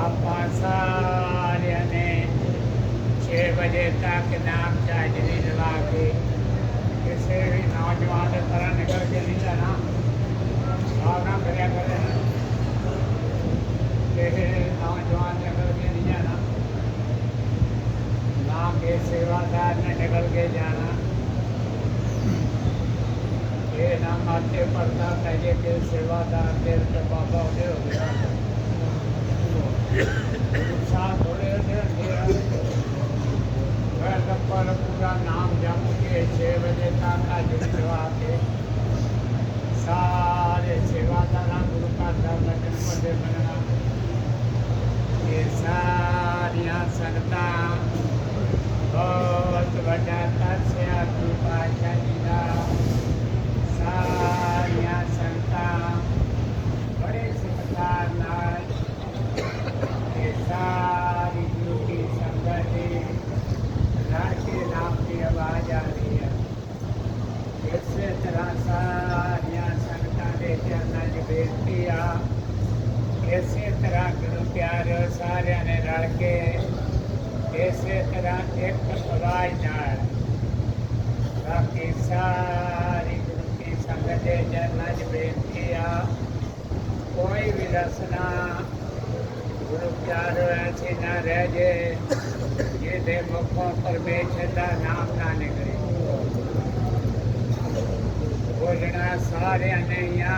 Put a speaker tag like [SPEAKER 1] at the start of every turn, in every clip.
[SPEAKER 1] ਆਪਾਂ ਸਾਰਿਆਂ ਨੇ 6 ਵਜੇ ਤੱਕ ਨਾਮ ਚਾਜਰੀ ਲਵਾ ਕੇ ਕਿਸੇ ਵੀ ਨੌਜਵਾਨ ਦੇ ਤਰ੍ਹਾਂ ਨਿਕਲ ਕੇ ਨਹੀਂ ਜਾਣਾ ਸਾਵਣਾ ਕਰਿਆ ਕਰੇ ਕਿਸੇ ਨੌਜਵਾਨ ਨਿਕਲ ਕੇ ਨਹੀਂ ਜਾਣਾ ਨਾਮ ਕੇ ਸੇਵਾਦਾਰ ਨੇ ਨਿਕਲ ਕੇ ਜਾਣਾ ਇਹ ਨਾ ਮਾਤੇ ਪਰਦਾ ਕਹੇ ਕਿ ਸੇਵਾਦਾਰ ਦੇ ਬਾਬਾ ਉਹਦੇ ਹੋ ਗਿਆ ਸਾਥ ਥੋੜੇ ਦੇ ਵੈਰ ਪਰ ਪੂਰਾ ਨਾਮ ਜਪ ਕੇ 6 ਵਜੇ ਤੱਕ ਹਾਜ਼ਰੀ ਲਵਾ ਕੇ ਸਾਰੇ ਸੇਵਾਦਾਰਾਂ ਗੁਰੂ ਘਰ ਦਾ ਵਚਨ ਪੜ੍ਹਦੇ ਬਣਨਾ ਇਹ ਸਾਰੀਆਂ ਸੰਗਤਾਂ ਬਹੁਤ ਵੱਡਾ ਤਰਸਿਆ ਗੁਰੂ ਪਾਤਸ਼ਾਹ ਜੀ ਦਾ ਸਾਰੀਆਂ ਸੰਗਤਾਂ ਬੜੇ ਸਤਿਕਾਰ ਨਾਲ ਇਹ ਸਾਰੀ ਗੁਰੂ ਕੀ ਸੰਗਤ ਦੀ ਰੜ ਕੇ ਨਾਮ ਦੀ ਆਵਾਜ਼ ਆ ਰਹੀ ਹੈ ਇਸੇ ਤਰ੍ਹਾਂ ਸਾਰੀਆਂ ਸੰਗਤਾਂ ਦੇ ਚਰਨਾਂ 'ਚ ਬੇਨਤੀ ਆ। ਇਸੇ ਤਰ੍ਹਾਂ ਗੁਰੂ ਪਿਆਰਿਓ ਸਾਰਿਆਂ ਨੇ ਰਲ ਕੇ ਇਸੇ ਤਰ੍ਹਾਂ ਇੱਕ ਆਵਾਜ਼ ਨਾਲ ਬਾਕੀ ਸਾਰੀ ਗੁਰੂ ਕੀ ਸੰਗਤ ਦੇ ਚਰਨਾਂ 'ਚ ਬੇਨਤੀ ਆ। ਕੋਈ ਵੀ ਰਸਨਾ ਗੁਰੂ ਪਿਆਰਿਓ ਐਸੀ ਨਾ ਰਹਿ ਜੇ, ਜਿਹਦੇ ਮੁਖੋਂ ਪਰਮੇਸ਼ਰ ਦਾ ਨਾਮ ਨਾ ਨਿਕਲੇ। ਬੋਲਣਾ ਸਾਰਿਆਂ ਨੇ ਆ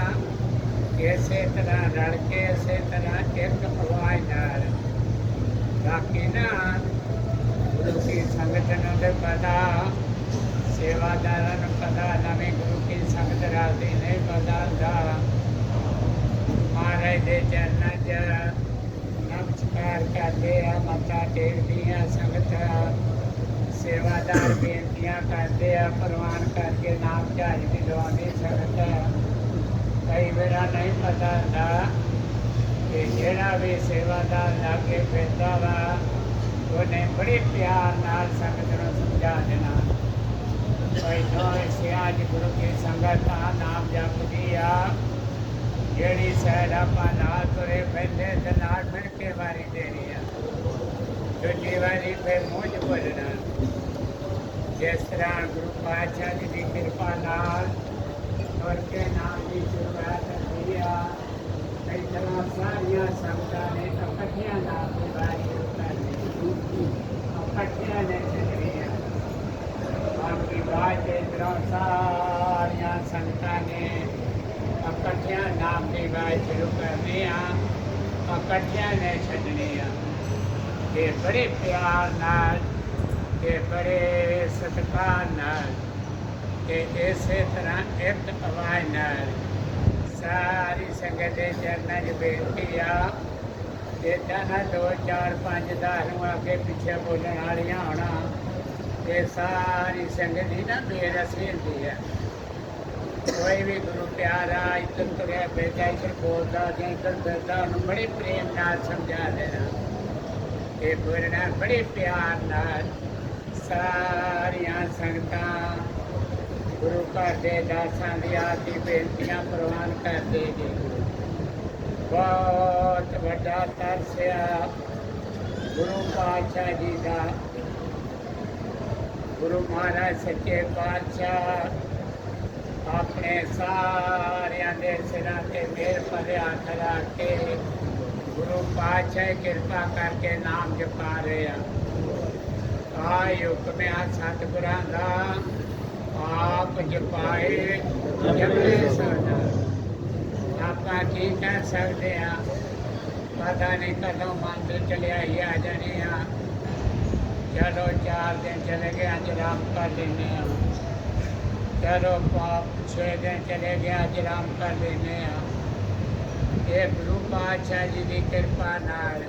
[SPEAKER 1] ਇਸੇ ਤਰ੍ਹਾਂ ਰਲ ਕੇ, ਇਸੇ ਤਰ੍ਹਾਂ ਇੱਕ ਆਵਾਜ਼ ਨਾਲ। ਬਾਕੀ ਨਾ, ਗੁਰੂ ਕੀ ਸੰਗਤ ਨੂੰ ਤੇ ਪਤਾ, ਸੇਵਾਦਾਰਾਂ ਨੂੰ ਪਤਾ, ਨਵੇਂ ਗੁਰੂ ਕੀ ਸੰਗਤ ਰਾਦੀ ਨਹੀਂ ਪਤਾ ਮਹਾਰਾਜ ਦੇ ਚਰਨਾਂ 'ਚ ਨਮਸਕਾਰ ਕਰਦੇ ਆ, ਮੱਥਾ ਟੇਕਦੀਆਂ ਸੰਗਤਾਂ। ਸੇਵਾਦਾਰ ਬੇਨਤੀਆਂ ਕਰਦੇ ਆ, ਪ੍ਰਵਾਨ ਕਰਕੇ ਨਾਮ ਝਾਜ ਦੀ ਲਵਾਉਂਦੀ ਸੰਗਤ ਕਈ ਵਾਰ ਨਹੀਂ ਪਤਾ ਹੁੰਦਾ ਕਿ ਜਿਹੜਾ ਵੀ ਸੇਵਾਦਾਰ ਲਾਗੇ ਫਿਰਦਾ ਵਾ, ਉਹਨੇ ਬੜੇ ਪਿਆਰ ਨਾਲ ਸੰਗਤ ਨੂੰ ਸਮਝਾ ਦੇਣਾ। ਕੋਈ ਨੋਏ ਸਿਆਜ ਗੁਰੂ ਕੀ ਸੰਗਤ ਆ, ਨਾਮ ਜਪਦੀ ਆ। ਜਿਹੜੀ ਸਹਿਰ ਆਪਾਂ ਨਾਲ ਤੁਰੇ ਪੈਂਦੇ ਤੇ ਨਾਲ ਮਿਲ ਕੇ ਵਾਰੀ ਦੇਣੀ ਆ। ਦੂਜੀ ਵਾਰੀ ਫਿਰ ਮੂੰਹ 'ਚ ਬੋਲਣਾ ਜਿਸ ਤਰ੍ਹਾਂ ਗੁਰੂ ਪਾਤਸ਼ਾਹ ਜੀ ਦੀ ਕਿਰਪਾ ਨਾਲ ਤੁਰ ਕੇ ਨਾਮ ਦੀ ਸ਼ੁਰੂਆਤ ਹੋਈ ਆ ਕਈ ਤਰ੍ਹਾਂ ਸਾਰੀਆਂ ਸੰਗਤਾਂ ਨੇ ਇਕੱਠੀਆਂ ਨਾਮ ਦੀ ਵਾਰੀ ਉਤਾਰੀ ਇਕੱਠੀਆਂ ਨੇ ਚੱਲੀਆਂ ਬਾਕੀ ਬਾਅਦ ਦੇ ਤਰ੍ਹਾਂ ਸਾਰੀਆਂ ਸੰਗਤਾਂ ਨੇ ਇਕੱਠਿਆਂ ਨਾਮ ਦੀ ਵਾਰੀ ਸ਼ੁਰੂ ਕਰਨੀ ਆ ਇਕੱਠਿਆਂ ਨੇ ਛੱਡਣੀ ਆ ਇਹ ਬੜੇ ਪਿਆਰ ਨਾਲ ਇਹ ਬੜੇ ਸਤਿਕਾਰ ਨਾਲ, ਕਿ ਇਸੇ ਤਰ੍ਹਾਂ ਇੱਕ ਆਵਾਜ਼ ਨਾਲ। ਸਾਰੀ ਸੰਗਤ ਦੇ ਚਰਨਾਂ 'ਚ ਬੇਨਤੀ ਆ ਇਦਾਂ ਨਾ ਦੋ, ਚਾਰ, ਪੰਜ ਦਸ ਨੂੰ ਅੱਗੇ ਪਿੱਛੇ ਬੋਲਣ ਵਾਲੀਆਂ ਹੋਣਾ, ਇਹ ਸਾਰੀ ਸੰਗਤ ਦੀ ਨਾ ਬੇਰਸੀ ਹੁੰਦੀ ਹੈ ਕੋਈ ਵੀ ਗੁਰੂ ਪਿਆਰਾ ਇੱਧਰ ਤੁਰਿਆ ਬੇਟਾ ਇੱਧਰ ਬੋਲਦਾ ਜਾਂ ਇੱਧਰ ਫਿਰਦਾ, ਉਹਨੂੰ ਬੜੇ ਪ੍ਰੇਮ ਨਾਲ ਸਮਝਾ ਦੇਣਾ। ਇਹ ਬੋਲਣਾ ਬੜੇ ਪਿਆਰ ਨਾਲ ਸਾਰੀਆਂ ਸੰਗਤਾਂ ਗੁਰੂ ਘਰ ਦੇ ਦਾਸਾਂ ਦੀ ਆਰਤੀ ਬੇਨਤੀਆਂ ਪ੍ਰਵਾਨ ਕਰਦੇ ਜੀ ਬਹੁਤ ਵੱਡਾ ਤਰਸਿਆ ਗੁਰੂ ਪਾਤਸ਼ਾਹ ਜੀ ਦਾ। ਗੁਰੂ ਮਹਾਰਾਜ ਸੱਚੇ ਪਾਤਸ਼ਾਹ ਆਪਣੇ ਸਾਰਿਆਂ ਦੇ ਸਿਰਾਂ ਤੇ ਮੇਰ ਭਰਿਆ ਕਰਾ ਕੇ ਗੁਰੂ ਕਿਰਪਾ ਕਰਕੇ ਨਾਮ ਜਪਾ ਰਹੇ ਆ ਆ ਸਤਿਗੁਰਾਂ ਦਾ, ਆਪ ਜਪਾਏ ਜਪੇ ਸਦਾ ਆਪਾਂ ਕੀ ਕਹਿ ਸਕਦੇ ਆ? ਪਤਾ ਨਹੀਂ ਕਦੋਂ ਮਨ ਤੇ ਚਲਿਆ ਹੀ ਆ ਜਾਣੇ ਆ। ਚਲੋ ਚਾਰ ਦਿਨ ਚਲੇ ਗਏ, ਅੱਜ ਆਰਾਮ ਕਰ ਲੈਨੇ ਆ। ਚਲੋ ਪਾਪ ਛੇ ਦਿਨ ਚਲੇ ਗਏ, ਅੱਜ ਆਰਾਮ ਕਰ ਲੈਨੇ ਆ। ਇਹ ਗੁਰੂ ਪਾਤਸ਼ਾਹ ਜੀ ਦੀ ਕਿਰਪਾ ਨਾਲ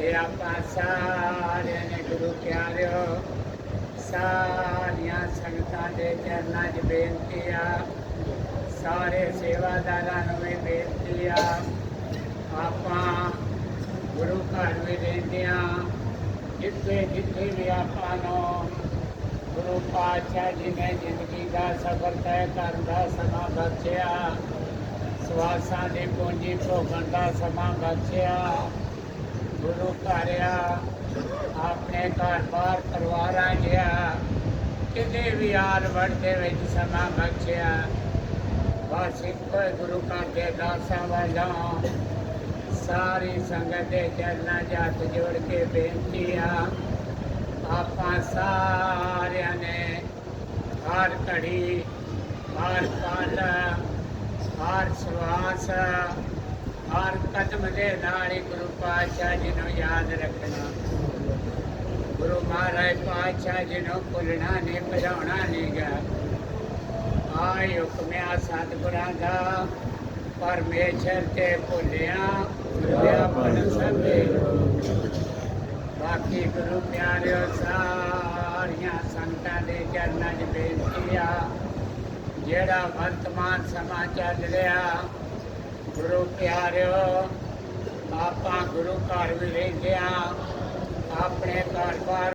[SPEAKER 1] ਇਹ ਆਪਾਂ ਸਾਰਿਆਂ ਨੇ ਗੁਰੂ ਪਿਆਰਿਓ, ਸਾਰੀਆਂ ਸੰਗਤਾਂ ਦੇ ਚਰਨਾਂ 'ਚ ਬੇਨਤੀ ਆ, ਸਾਰੇ ਸੇਵਾਦਾਰਾਂ ਨੂੰ ਵੀ ਬੇਨਤੀ ਆ। ਆਪਾਂ ਗੁਰੂ ਘਰ ਵੀ ਰਹਿੰਦੇ ਆ, ਜਿੱਥੇ ਜਿੱਥੇ ਵੀ ਆਪਾਂ ਨੂੰ ਗੁਰੂ ਪਾਤਸ਼ਾਹ ਜੀ ਨੇ ਜ਼ਿੰਦਗੀ ਦਾ ਸਫ਼ਰ ਤੈਅ ਕਰਨ ਦਾ ਸਮਾਂ ਬਖਸ਼ਿਆ। ਸਵਾਸਾਂ ਦੀ ਪੂੰਜੀ ਭੋਗਣ ਦਾ ਸਮਾਂ ਬਖਸ਼ਿਆ ਗੁਰੂ ਘਰਿਆ ਆਪਣੇ ਘਰ ਬਾਰ ਪਰਿਵਾਰਾਂ ਜਿਆ ਕਿਤੇ ਵੀ ਆਲ ਵੜ ਦੇ ਵਿੱਚ ਸਮਾਂ ਬਖਸ਼ਿਆ ਬਸ ਇੱਕੋ ਹੀ ਗੁਰੂ ਘਰ ਦੇ ਦਾਸਾਂ ਵੱਲੋਂ ਸਾਰੀ ਸੰਗਤ ਦੇ ਚਰਨਾਂ 'ਚ ਜੋੜ ਕੇ ਬੇਨਤੀ ਆ। ਆਪਾਂ ਸਾਰਿਆਂ ਨੇ ਹਰ ਘੜੀ, ਹਰ ਪਲ। ਹਰ ਸਵਾਸ ਹਰ ਕਦਮ ਦੇ ਨਾਲ ਹੀ ਗੁਰੂ ਪਾਤਸ਼ਾਹ ਜੀ ਨੂੰ ਯਾਦ ਰੱਖਣਾ। ਗੁਰੂ ਮਹਾਰਾਜ ਪਾਤਸ਼ਾਹ ਜੀ ਨੂੰ ਭੁੱਲਣਾ ਨਹੀਂ ਭਜਾਉਣਾ ਨਹੀਂ ਗਾ। ਆਇ ਹੁਕਮਿਆ ਸਤਿਗੁਰਾਂ ਦਾ। ਪਰਮੇਸ਼ਰ ਤੇ ਭੁੱਲਿਆ ਭੁੱਲਿਆ ਵਿਆਪਨ ਸਭੇ। ਬਾਕੀ ਗੁਰੂ ਪਿਆਰਿਓ, ਸਾਰੀਆਂ ਸੰਗਤਾਂ ਦੇ ਚਰਨਾਂ 'ਚ ਬੇਨਤੀ ਆ। ਜਿਹੜਾ ਵਰਤਮਾਨ ਸਮਾਂ ਚੱਲ ਰਿਹਾ, ਗੁਰੂ ਪਿਆਰਿਓ, ਆਪਾਂ ਗੁਰੂ ਘਰ ਵੀ ਰਹਿੰਦੇ ਆ ਆਪਣੇ ਘਰ ਬਾਰ